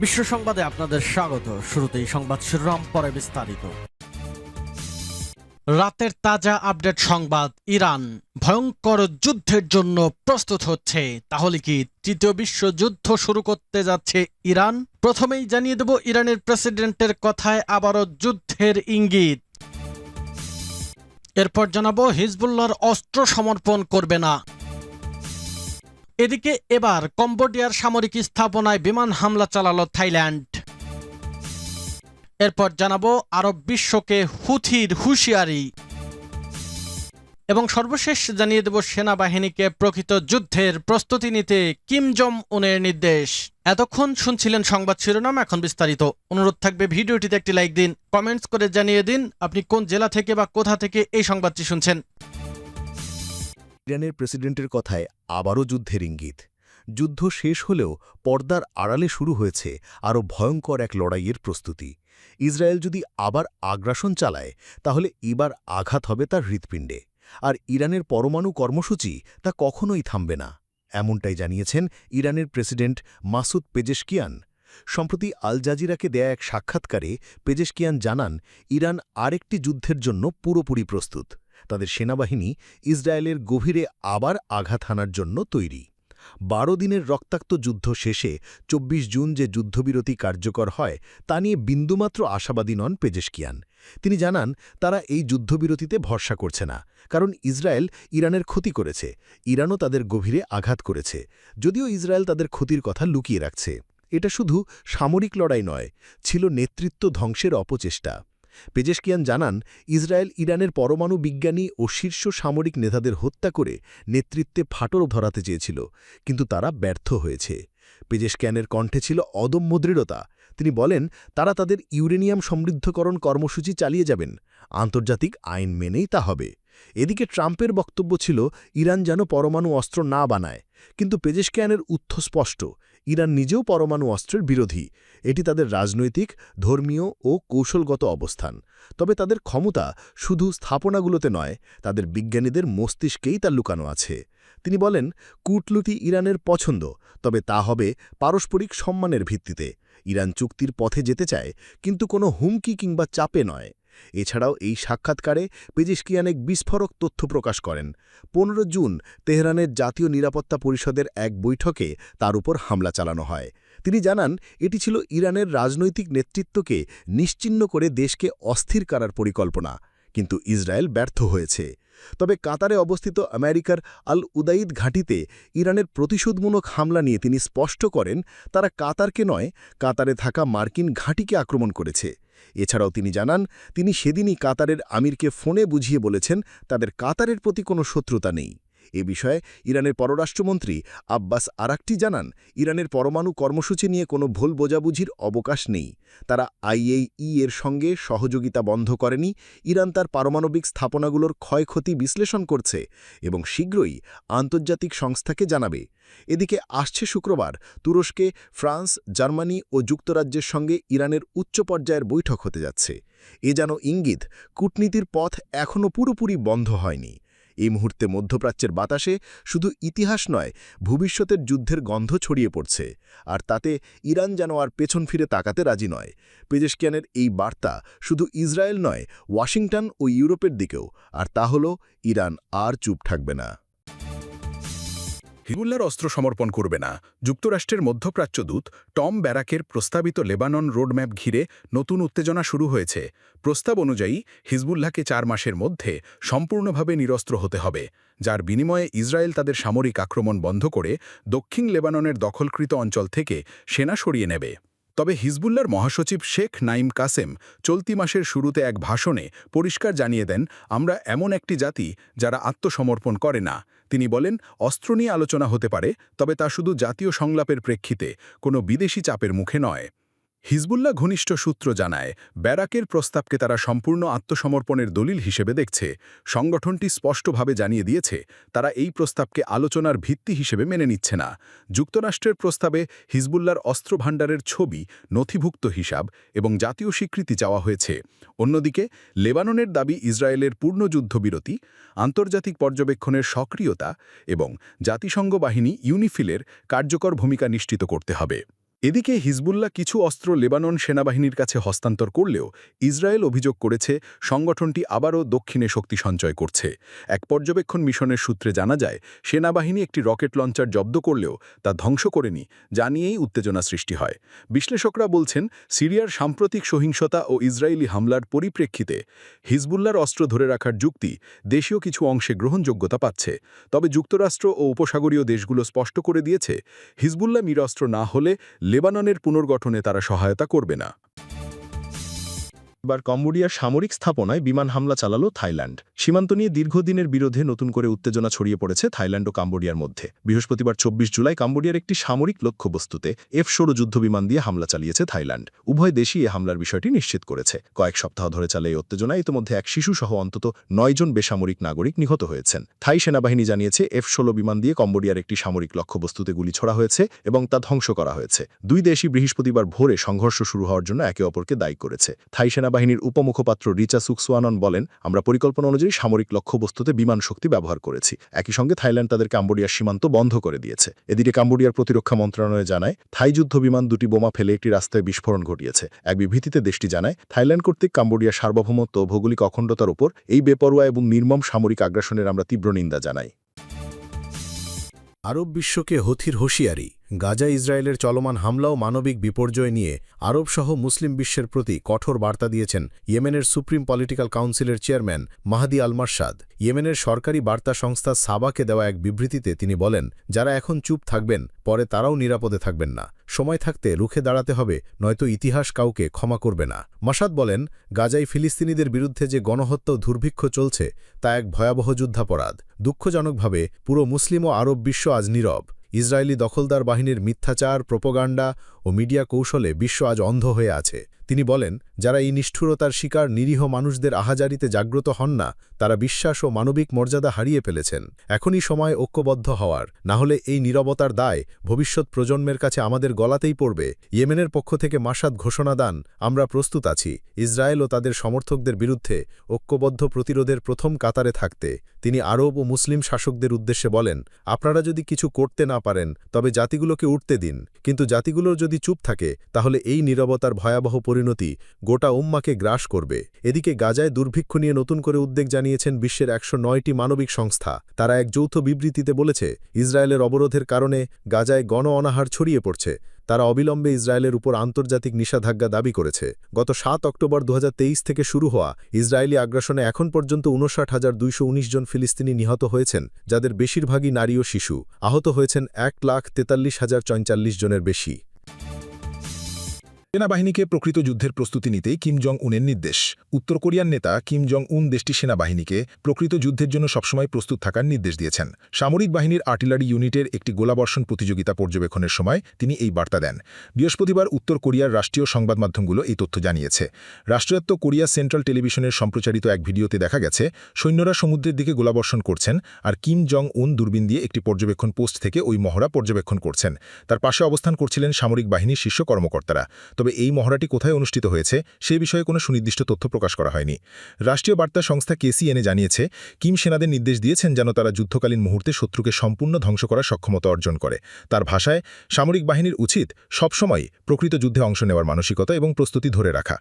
বিশ্ব সংবাদে আপনাদের স্বাগত। শুরুতেই সংবাদ শিরোনাম, পরে বিস্তারিত। রাতের তাজা আপডেট সংবাদ, ইরান। ভয়ঙ্কর যুদ্ধের জন্য প্রস্তুত হচ্ছে। তাহলে কি তৃতীয় বিশ্বযুদ্ধ শুরু করতে যাচ্ছে ইরান? প্রথমেই জানিয়ে দেব ইরানের প্রেসিডেন্টের কথায় আবারও যুদ্ধের ইঙ্গিত। এরপর জানাব হিজবুল্লাহর অস্ত্র সমর্পণ করবে না। এদিকে এবার কম্বোডিয়ার সামরিক স্থাপনায় বিমান হামলা চালালো থাইল্যান্ড। এরপর জানাব আরব বিশ্বকে হুথির হুঁশিয়ারি। এবং সর্বশেষ জানিয়ে দেব সেনাবাহিনীকে প্রকৃত যুদ্ধের প্রস্তুতি নিতে কিম জম উনের নির্দেশ। এতক্ষণ শুনছিলেন সংবাদ শিরোনাম, এখন বিস্তারিত। অনুরোধ থাকবে ভিডিওটিতে একটি লাইক দিন, কমেন্টস করে জানিয়ে দিন, আপনি কোন জেলা থেকে বা কোথা থেকে এই সংবাদটি শুনছেন। ইরানের প্রেসিডেন্টের কথায় আবারও যুদ্ধের ইঙ্গিত। যুদ্ধ শেষ হলেও পর্দার আড়ালে শুরু হয়েছে আরও ভয়ঙ্কর এক লড়াইয়ের প্রস্তুতি। ইসরায়েল যদি আবার আগ্রাসন চালায়, তাহলে এবার আঘাত হবে তার হৃৎপিণ্ডে। আর ইরানের পরমাণু কর্মসূচি তা কখনোই থামবে না, এমনটাই জানিয়েছেন ইরানের প্রেসিডেন্ট মাসুদ পেজেশকিয়ান। সম্প্রতি আল জাজিরাকে দেয়া এক সাক্ষাৎকারে পেজেশকিয়ান জানান, ইরান আরেকটি যুদ্ধের জন্য পুরোপুরি প্রস্তুত। তাদের সেনাবাহিনী ইসরায়েলের গভীরে আবার আঘাত হানার জন্য তৈরি। বারো দিনের রক্তাক্ত যুদ্ধ শেষে ২৪ জুন যে যুদ্ধবিরতি কার্যকর হয়, তা নিয়ে বিন্দুমাত্র আশাবাদী নন পেজেশকিয়ান। তিনি জানান, তারা এই যুদ্ধবিরতিতে ভরসা করছে না, কারণ ইসরায়েল ইরানের ক্ষতি করেছে। ইরানও তাদের গভীরে আঘাত করেছে, যদিও ইসরায়েল তাদের ক্ষতির কথা লুকিয়ে রাখছে। এটা শুধু সামরিক লড়াই নয়, ছিল নেতৃত্ব ধ্বংসের অপচেষ্টা। পেজেশকিয়ান জানান, ইসরায়েল ইরানের পরমাণু বিজ্ঞানী ও শীর্ষ সামরিক নেতাদের হত্যা করে নেতৃত্বে ফাটল ধরাতে চেয়েছিল, কিন্তু তারা ব্যর্থ হয়েছে। পেজেশকিয়ানের কণ্ঠে ছিল অদম্য দৃঢ়তা। তিনি বলেন, তারা তাদের ইউরেনিয়াম সমৃদ্ধকরণ কর্মসূচি চালিয়ে যাবেন। আন্তর্জাতিক আইন মেনেই তা হবে। এদিকে ট্রাম্পের বক্তব্য ছিল, ইরান যেন পরমাণু অস্ত্র না বানায়। কিন্তু পেজেশকিয়ানের উত্থ স্পষ্ট ইরান নিজেও পরমাণু অস্ত্রের বিরোধী। এটি তাদের রাজনৈতিক, ধর্মীয় ও কৌশলগত অবস্থান। তবে তাদের ক্ষমতা শুধু স্থাপনাগুলোতে নয়, তাদের বিজ্ঞানীদের মস্তিষ্কেই তা লুকানো আছে। তিনি বলেন কূটলুটি ইরানের পছন্দ, তবে তা হবে পারস্পরিক সম্মানের ভিত্তিতে। ইরান চুক্তির পথে যেতে চায়, কিন্তু কোনো হুমকি কিংবা চাপে নয়। এছাড়াও এই সাক্ষাৎকারে পেজিশকিয়ান এক বিস্ফোরক তথ্য প্রকাশ করেন। পনেরো জুন তেহরানের জাতীয় নিরাপত্তা পরিষদের এক বৈঠকে তার উপর হামলা চালানো হয়। তিনি জানান, এটি ছিল ইরানের রাজনৈতিক নেতৃত্বকে নিশ্চিন্ন করে দেশকে অস্থির করার পরিকল্পনা, কিন্তু ইসরায়েল ব্যর্থ হয়েছে। তবে কাতারে অবস্থিত আমেরিকার আল উদাইদ ঘাঁটিতে ইরানের প্রতিশোধমূলক হামলা নিয়ে তিনি স্পষ্ট করেন, তারা কাতারকে নয়, কাতারে থাকা মার্কিন ঘাঁটিকে আক্রমণ করেছে। এছাড়াও তিনি জানান, তিনি সেদিনই কাতারের আমিরকে ফোনে বুঝিয়ে বলেছেন, তাদের কাতারের প্রতি কোনো শত্রুতা নেই। এ বিষয়ে ইরানের পররাষ্ট্রমন্ত্রী আব্বাস আরাকটি জানান, ইরানের পরমাণু কর্মসূচি নিয়ে কোনো ভুল বোঝাবুঝির অবকাশ নেই। তারা আইএই এর সঙ্গে সহযোগিতা বন্ধ করেনি। ইরান তার পারমাণবিক স্থাপনাগুলোর ক্ষয়ক্ষতি বিশ্লেষণ করছে এবং শীঘ্রই আন্তর্জাতিক সংস্থাকে জানাবে। এদিকে আসছে শুক্রবার তুরস্কে, ফ্রান্স, জার্মানি ও যুক্তরাজ্যের সঙ্গে ইরানের উচ্চ পর্যায়ের বৈঠক হতে যাচ্ছে। এ যেন ইঙ্গিত, কূটনীতির পথ এখনও পুরোপুরি বন্ধ হয়নি। এই মুহূর্তে মধ্যপ্রাচ্যের বাতাসে শুধু ইতিহাস নয়, ভবিষ্যতের যুদ্ধের গন্ধ ছড়িয়ে পড়ছে। আর তাতে ইরান যেন আর পেছন ফিরে তাকাতে রাজি নয়। পেজেশকিয়ানের এই বার্তা শুধু ইসরায়েল নয়, ওয়াশিংটন ও ইউরোপের দিকেও। আর তা হল, ইরান আর চুপ থাকবে না। হিজবুল্লার অস্ত্র সমর্পণ করবে না। যুক্তরাষ্ট্রের মধ্যপ্রাচ্য দূত টম ব্যারাকের প্রস্তাবিত লেবানন রোডম্যাপ ঘিরে নতুন উত্তেজনা শুরু হয়েছে। প্রস্তাব অনুযায়ী, হিজবুল্লাহকে চার মাসের মধ্যে সম্পূর্ণভাবে নিরস্ত্র হতে হবে, যার বিনিময়ে ইসরায়েল তাদের সামরিক আক্রমণ বন্ধ করে দক্ষিণ লেবাননের দখলকৃত অঞ্চল থেকে সেনা সরিয়ে নেবে। তবে হিজবুল্লার মহাসচিব শেখ নাইম কাসেম চলতি মাসের শুরুতে এক ভাষণে পরিষ্কার জানিয়ে দেন, আমরা এমন একটি জাতি যারা আত্মসমর্পণ করে না। তিনি বলেন, অস্ত্র নিয়ে আলোচনা হতে পারে, তবে তা শুধু জাতীয় সংলাপের প্রেক্ষিতে, কোনো বিদেশি চাপের মুখে নয়। হিজবুল্লাহ ঘনিষ্ঠ সূত্র জানায়, ব্যারাকের প্রস্তাবকে তারা সম্পূর্ণ আত্মসমর্পণের দলিল হিসেবে দেখছে। সংগঠনটি স্পষ্টভাবে জানিয়ে দিয়েছে, তারা এই প্রস্তাবকে আলোচনার ভিত্তি হিসেবে মেনে নিচ্ছে না। যুক্তরাষ্ট্রের প্রস্তাবে হিজবুল্লার অস্ত্র ভাণ্ডারের ছবি, নথিভুক্ত হিসাব এবং জাতীয় স্বীকৃতি চাওয়া হয়েছে। অন্যদিকে, লেবাননের দাবি ইসরায়েলের পূর্ণ যুদ্ধবিরতি আন্তর্জাতিক পর্যবেক্ষণের সক্রিয়তা এবং জাতিসংঘ বাহিনী ইউনিফিলের কার্যকর ভূমিকা নিশ্চিত করতে হবে। এদিকে হিজবুল্লাহ কিছু অস্ত্র লেবানন সেনাবাহিনীর কাছে হস্তান্তর করলেও ইসরায়েল অভিযোগ করেছে সংগঠনটি আবারও দক্ষিণে শক্তি সঞ্চয় করছে। এক পর্যবেক্ষণ মিশনের সূত্রে জানা যায়, সেনাবাহিনী একটি রকেট লঞ্চার জব্দ করলেও তা ধ্বংস করেনি, যা নিয়েই উত্তেজনা সৃষ্টি হয়। বিশ্লেষকরা বলছেন, সিরিয়ার সাম্প্রতিক সহিংসতা ও ইসরায়েলি হামলার পরিপ্রেক্ষিতে হিজবুল্লার অস্ত্র ধরে রাখার যুক্তি দেশীয় কিছু অংশে গ্রহণযোগ্যতা পাচ্ছে। তবে যুক্তরাষ্ট্র ও উপসাগরীয় দেশগুলো স্পষ্ট করে দিয়েছে, হিজবুল্লাহ নিরস্ত্র না হলে লেবাননের পুনর্গঠনে তারা সহায়তা করবে না। এবার কম্বোডিয়ার সামরিক স্থাপনায় বিমান হামলা চালালো থাইল্যান্ড। সীমান্ত নিয়ে দীর্ঘদিনের বিরোধে নতুন করে উত্তেজনা ছড়িয়ে পড়েছে থাইল্যান্ড ও কাম্বোডিয়ার মধ্যে। বৃহস্পতিবার চব্বিশ জুলাই কাম্বোডিয়ার একটি সামরিক লক্ষ্যবস্তুতে এফ ষোলো যুদ্ধবিমান দিয়ে হামলা চালিয়েছে থাইল্যান্ড। উভয় দেশই এ হামলার বিষয়টি নিশ্চিত করেছে। কয়েক সপ্তাহ ধরে চালে এই উত্তেজনায় ইতিমধ্যে এক শিশুসহ অন্তত নয়জন বেসামরিক নাগরিক নিহত হয়েছেন। থাই সেনাবাহিনী জানিয়েছে এফ ষোলো বিমান দিয়ে কম্বোডিয়ার একটি সামরিক লক্ষ্যবস্তুতে গুলি ছড়া হয়েছে এবং তা ধ্বংস করা হয়েছে। দুই দেশই বৃহস্পতিবার ভোরে সংঘর্ষ শুরু হওয়ার জন্য একে অপরকে দায়ী করেছে। থাই সেনাবাহিনীর উপমুখপাত্র রিচা সুকসোয়ানন বলেন, আমরা পরিকল্পনা অনুযায়ী সামরিক লক্ষ্যবস্তুতে বিমান শক্তি ব্যবহার করেছি। একই সঙ্গে থাইল্যান্ড তাদের কাম্বোডিয়ার সীমান্ত বন্ধ করে দিয়েছে। এদিকে কাম্বোডিয়ার প্রতিরক্ষা মন্ত্রণালয় জানায়, থাই যুদ্ধ বিমান দুটি বোমা ফেলে একটি রাস্তায় বিস্ফোরণ ঘটিয়েছে। এক বিবৃতিতে দেশটি জানায়, থাইল্যান্ড কর্তৃক কাম্বোডিয়ার সার্বভৌমত্ব ভৌগোলিক অখণ্ডতার উপর এই বেপরোয়া এবং নির্মম সামরিক আগ্রাসনের আমরা তীব্র নিন্দা জানাই। আরব বিশ্বকে হথির হুঁশিয়ারি গাজা ইসরায়েলের চলমান হামলা ও মানবিক বিপর্যয় নিয়ে আরবসহ মুসলিম বিশ্বের প্রতি কঠোর বার্তা দিয়েছেন ইয়েমেনের সুপ্রিম পলিটিক্যাল কাউন্সিলের চেয়ারম্যান মাহাদি আলমারশাদ। ইয়েমেনের সরকারি বার্তা সংস্থা সাবাকে দেওয়া এক বিবৃতিতে তিনি বলেন, যারা এখন চুপ থাকবেন, পরে তারাও নিরাপদে থাকবেন না। সময় থাকতে রুখে দাঁড়াতে হবে, নয়তো ইতিহাস কাউকে ক্ষমা করবে না। মাসাদ বলেন গাজাই ফিলিস্তিনিদের বিরুদ্ধে যে গণহত্যা দুর্ভিক্ষ চলছে, তা এক ভয়াবহ যুদ্ধাপরাধ। দুঃখজনকভাবে পুরো মুসলিম ও আরব বিশ্ব আজ নীরব। ইসরায়েলি দখলদার বাহিনীর মিথ্যাচার প্রোপোগান্ডা ও মিডিয়া কৌশলে বিশ্ব আজ অন্ধ হয়ে আছে। তিনি বলেন, যারা এই নিষ্ঠুরতার শিকার নিরীহ মানুষদের আহাজারিতে জাগ্রত হন না, তারা বিশ্বাস ও মানবিক মর্যাদা হারিয়ে ফেলেছেন। এখনই সময় ঐক্যবদ্ধ হওয়ার, না হলে এই নীরবতার দায় ভবিষ্যৎ প্রজন্মের কাছে আমাদের গলাতেই পড়বে। ইয়েমেনের পক্ষ থেকে মাসাদ ঘোষণা দান, আমরা প্রস্তুত আছি। ইসরায়েল ও তাদের সমর্থকদের বিরুদ্ধে ঐক্যবদ্ধ প্রতিরোধের প্রথম কাতারে থাকতে, তিনি আরব ও মুসলিম শাসকদের উদ্দেশ্যে বলেন, আপনারা যদি কিছু করতে না পারেন, তবে জাতিগুলোকে উঠতে দিন। কিন্তু জাতিগুলোর যদি চুপ থাকে, তাহলে এই নীরবতার ভয়াবহ পরিণতি গোটা উম্মাকে গ্রাস করবে। এদিকে গাজায় দুর্ভিক্ষ নিয়ে নতুন করে উদ্বেগ জানিয়েছেন বিশ্বের একশো নয়টি মানবিক সংস্থা। তারা এক যৌথ বিবৃতিতে বলেছে, ইসরায়েলের অবরোধের কারণে গাজায় গণ অনাহার ছড়িয়ে পড়ছে। তারা অবিলম্বে ইসরায়েলের উপর আন্তর্জাতিক নিষেধাজ্ঞা দাবি করেছে। গত সাত অক্টোবর দু হাজার তেইশ থেকে শুরু হওয়া ইসরায়েলি আগ্রাসনে এখন পর্যন্ত উনষাট হাজার জন ফিলিস্তিনি নিহত হয়েছেন, যাদের বেশিরভাগই নারী ও শিশু। আহত হয়েছেন এক লাখ তেতাল্লিশ হাজার জনের বেশি। সেনাবাহিনীকে প্রকৃত যুদ্ধের প্রস্তুতি নিতেই কিম জং উনের নির্দেশ। উত্তর কোরিয়ার নেতা কিম জং উন দেশটি সেনাবাহিনীকে প্রকৃত যুদ্ধের জন্য সবসময় প্রস্তুত থাকার নির্দেশ দিয়েছেন। সামরিক বাহিনীর আর্টিলারি ইউনিটের একটি গোলাবর্ষণ প্রতিযোগিতা পর্যবেক্ষণের সময় তিনি এই বার্তা দেন। বৃহস্পতিবার উত্তর কোরিয়ার রাষ্ট্রীয় সংবাদ মাধ্যমগুলো এই তথ্য জানিয়েছে। রাষ্ট্রায়ত্ত কোরিয়া সেন্ট্রাল টেলিভিশনের সম্প্রচারিত এক ভিডিওতে দেখা গেছে, সৈন্যরা সমুদ্রের দিকে গোলাবর্ষণ করছেন আর কিম জং উন দূরবীন দিয়ে একটি পর্যবেক্ষণ পোস্ট থেকে ওই মহড়া পর্যবেক্ষণ করছেন। তার পাশে অবস্থান করছিলেন সামরিক বাহিনীর শীর্ষ কর্মকর্তারা। তবে এই মহড়াটি কোথায় অনুষ্ঠিত হয়েছে সে বিষয়ে কোনো সুনির্দিষ্ট তথ্য প্রকাশ করা হয়নি। রাষ্ট্রীয় বার্তা সংস্থা কেসিএনএ জানিয়েছে, কিম সেনাদের নির্দেশ দিয়েছেন যেন তারা যুদ্ধকালীন মুহূর্তে শত্রুকে সম্পূর্ণ ধ্বংস করার সক্ষমতা অর্জন করে। তার ভাষায়, সামরিক বাহিনীর উচিত সবসময় প্রকৃত যুদ্ধে অংশ নেওয়ার মানসিকতা এবং প্রস্তুতি ধরে রাখা।